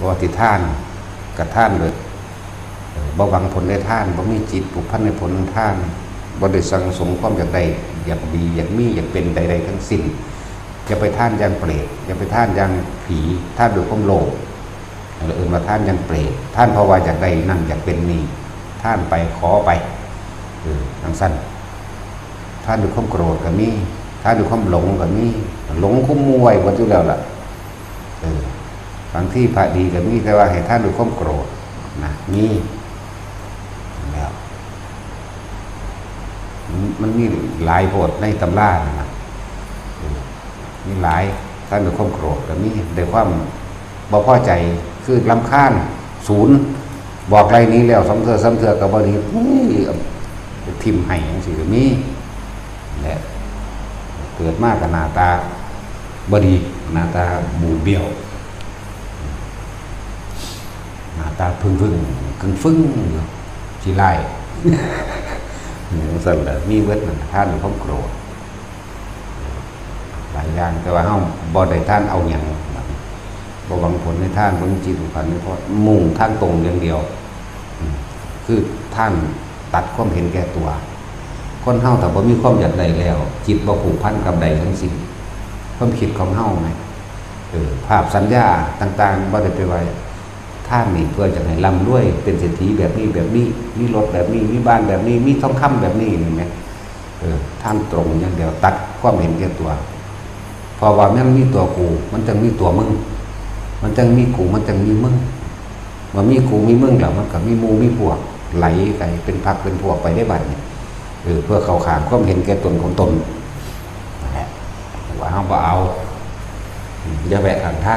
บ่ว่าติท่านกับท่านเลยบ่หวังผลในท่านบ่มีจิตผูกพันในผลของท่านบ่ได้สังสมความอยากได้อยากดีอยากมีอยากเป็นใดๆทั้งสิ้นอย่าไปท่านย่างเปรตอย่าไปท่านย่างผีท่านด้วยความโลภเราเอื่นมาท่านย่างเปรตท่านเพราะว่าอยากได้นั่นอยากเป็นนี่ท่านไปขอไปเออทางสั้นท่านด้วยความโกรธก็มีท่านด้วยความหลงก็มีหลงคุ้มมวยหมดอยู่แล้วล่ะ บางที่พระดีก็มีแต่ว่าให้ท่านด้วยความโกรธนะมีแล้วมันมีหลายบทในตำรานะมีหลายท่านด้วยความโกรธก็มีด้วยความบ่พอใจคือลำค้าญศูนย์บอกไรนี้แล้วสำเถือสำเถือกับบนี้เฮ้ยอาทิมให้ยังสิก็มีแหละเกิดมากกับหน้าตาบดีหน้าตาบูเบี้ยว ตาพึ่งพึ่งกึ่งฟึ่งอยู่ชีไล่หนึ่งสั่นเลยมีเวทนั่นท่านเขาโกรธหลายอย่างแต่ว่าเฮาบ่ได้ท่านเอาอย่างบบบ่หวังผลในท่านบ่มีจิตผูกพันเพราะมุ่งท่างตรงอย่างเดียว คือท่านตัดความเห็นแก่ตัว คนเฮาถ้าบ่มีความอยากใดแล้ว จิตบ่ผูกพันกับใดทั้งสิ้นความคิดของเฮาไงเออภาพสัญญาต่าง ๆบ่ได้ไปไว้ ท่านนี่เพื่อจะให้ร่ำรวย เป็นเศรษฐีแบบนี้แบบนี้มีรถแบบนี้มีบ้านแบบนี้มีทองคำแบบนี้นี่แหมเออท่านตรงอย่างเดียวตัดความเห็นแก่ตัวเพราะว่ามันมีตัวกู มันจึงมีตัวมึง มันจึงมีกูมันจึงมีมึงมันมีกูมีมึงแล้วมันก็มีมูมีพวกไหลไปเป็นพักเป็นพวกไปได้บัดนี้เออเพื่อเขาขามความเห็นแก่ตนของตนนั่นแหละว่าเขาบ่เอาอย่าแวะทางทา